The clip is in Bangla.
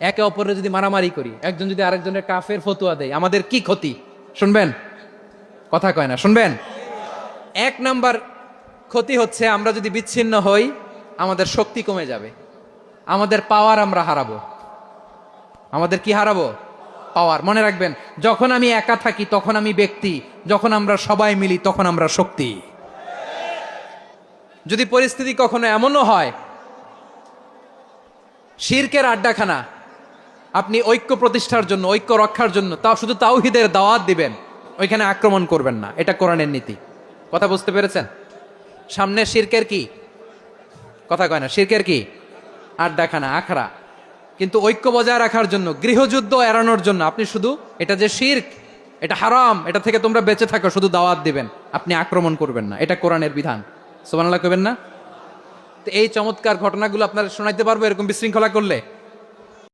একে অপরের যদি মারামারি করি, একজন যদি আরেকজনের কাফের ফতুয়া দেয়, আমাদের কি ক্ষতি? শুনবেন? কথা কয় না, শুনবেন? এক নাম্বার ক্ষতি হচ্ছে আমরা যদি বিচ্ছিন্ন হই, আমাদের শক্তি কমে যাবে। আমাদের পাওয়ার আমরা হারাবো। আমাদের কি হারাবো? পাওয়ার মনে রাখবেন, যখন আমি একা থাকি, তখন আমি ব্যক্তি। যখন আমরা সবাই মিলি, তখন আমরা শক্তি। যদি পরিস্থিতি কখনো এমনও হয়, শিরকের আড্ডাখানা আপনি ঐক্য প্রতিষ্ঠার জন্য, ঐক্য রক্ষার জন্য তাও শুধু তাওহিদের দাওয়াত দিবেন, ওইখানে আক্রমণ করবেন না। এটা কোরআনের নীতি। কথা বুঝতে পেরেছেন? সামনে শিরকের কি? কথা কয় না, শিরকের কি? আর দেখা না, আখড়া। কিন্তু ঐক্য বজায় রাখার জন্য, গৃহযুদ্ধ এড়ানোর জন্য আপনি শুধু, এটা যে শির্ক, এটা হারাম, এটা থেকে তোমরা বেঁচে থাকো, শুধু দাওয়াত দিবেন। আপনি আক্রমণ করবেন না। এটা কোরআনের বিধান। সোমানাল্লাহ করবেন না? তো এই চমৎকার ঘটনাগুলো আপনারা শোনাইতে পারব, এরকম বিশৃঙ্খলা করলে?